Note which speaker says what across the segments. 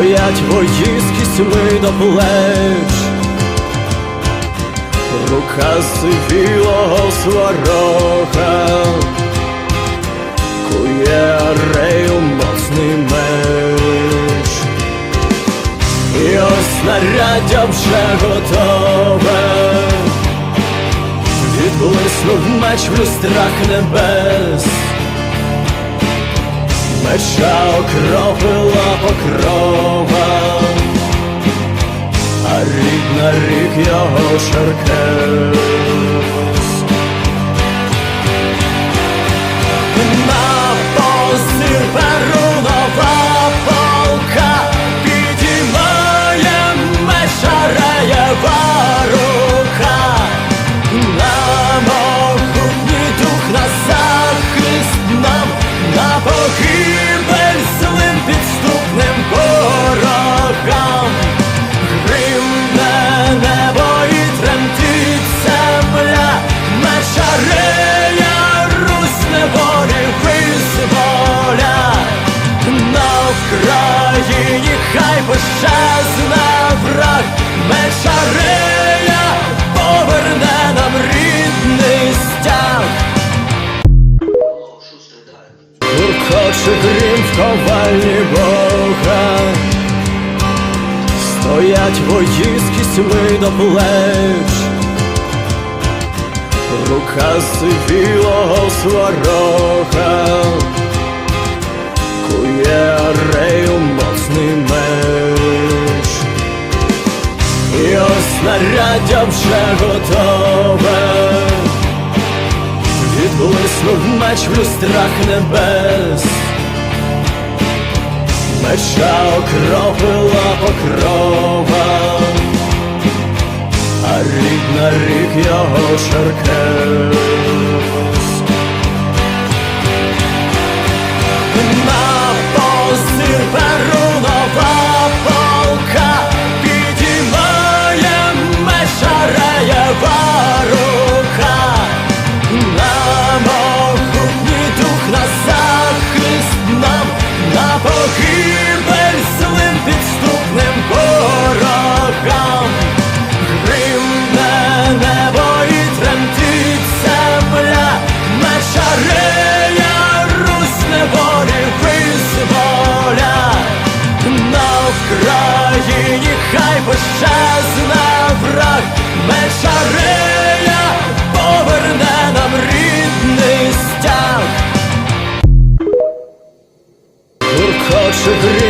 Speaker 1: стоять вої з кісьми до плеч, рука сивілого сварога, кує арею моцний меч. І ось снаряддя вже готове, відблиснув меч в люстрах небес, меча окропила покрова, а рік на рік його шаркес. На посір перунова полка підіймає меша раєва рука, на могутній дух на захист нам, на погибель пощасне враг, меша рея, поверне нам рідний стяг. Гуркоче грім в ковальні Бога. Стоять вої з кісьми до плеч. Рука сивілого сварога. Кує ось вже готове. Відблиснув меч в люстрах небес, меча окропила покрова, а рік на рік його шаркес.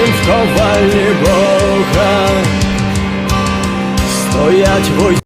Speaker 1: В ковальні Бога, стоять вої.